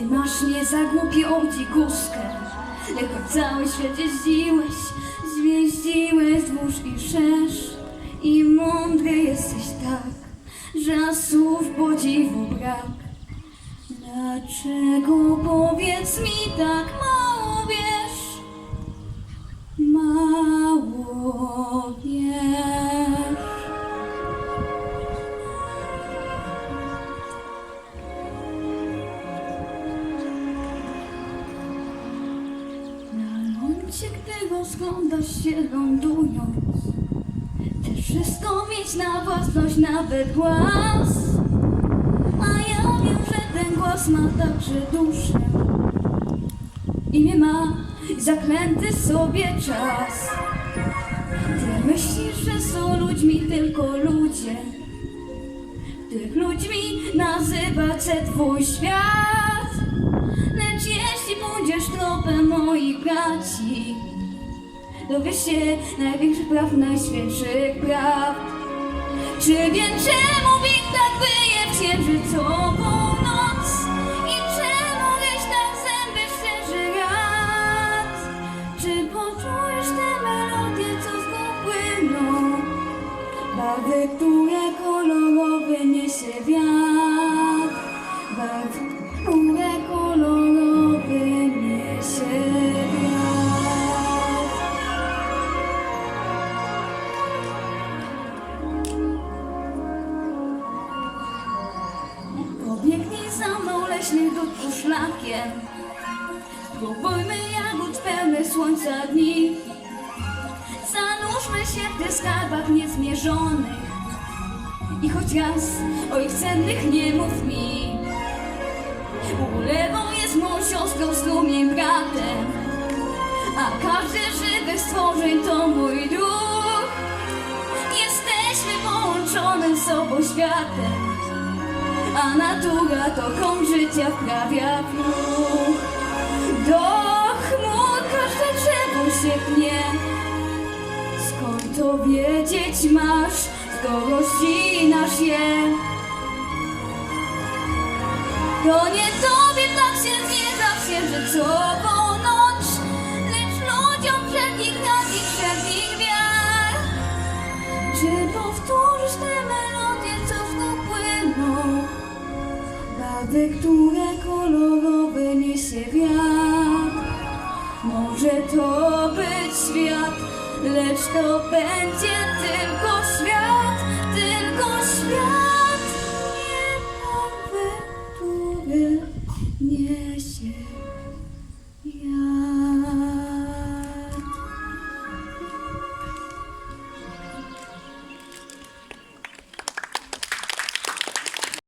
Masz mnie za głupią dzikuskę Lekko cały świat jeździłeś Zmieściłeś wzdłuż i szerz I mądry jesteś tak Że słów podziwu brak. Dlaczego powiedz mi tak mało Lądzie, gdy rozglądasz się lądując. Chcesz wszystko mieć na własność, nawet głaz. A ja wiem, że ten głos ma także duszę. Imię ma zaklęty sobie czas. Ty myślisz, że są ludźmi tylko ludzie. Tych ludźmi nazywa się twój świat. Lecz jeśli pójdziesz tropem moich braci Dowiesz się największych praw, najświętszych praw. Czy wiem czemu wilk tak wyje w księżycową noc? I czemu ryś tak zęby szczerzy rad Czy poczujesz tę melodię, co z gór płyną Barwy, które kolorowe leśny dróg szlakiem Spróbujmy jagód pełne słońca dni. Zanurzmy się w tych skarbach niezmierzonych I choć raz o ich cennych nie mów mi. Ulewą jest moją siostrą, strumień bratem A każdy żywych stworzeń to mój duch. Jesteśmy połączonym sobą światem a natura to kąt życia wprawia w ruch. Do chmur każde drzewo się pnie. Skąd to wiedzieć masz, skoro ścinasz je? To nie tobie tak się zmierza w księżycową noc, gwiazdy, które kolorowe niesie wiatr. Może to być świat, lecz to będzie tylko świat, tylko świat, nie nowy, który niesie.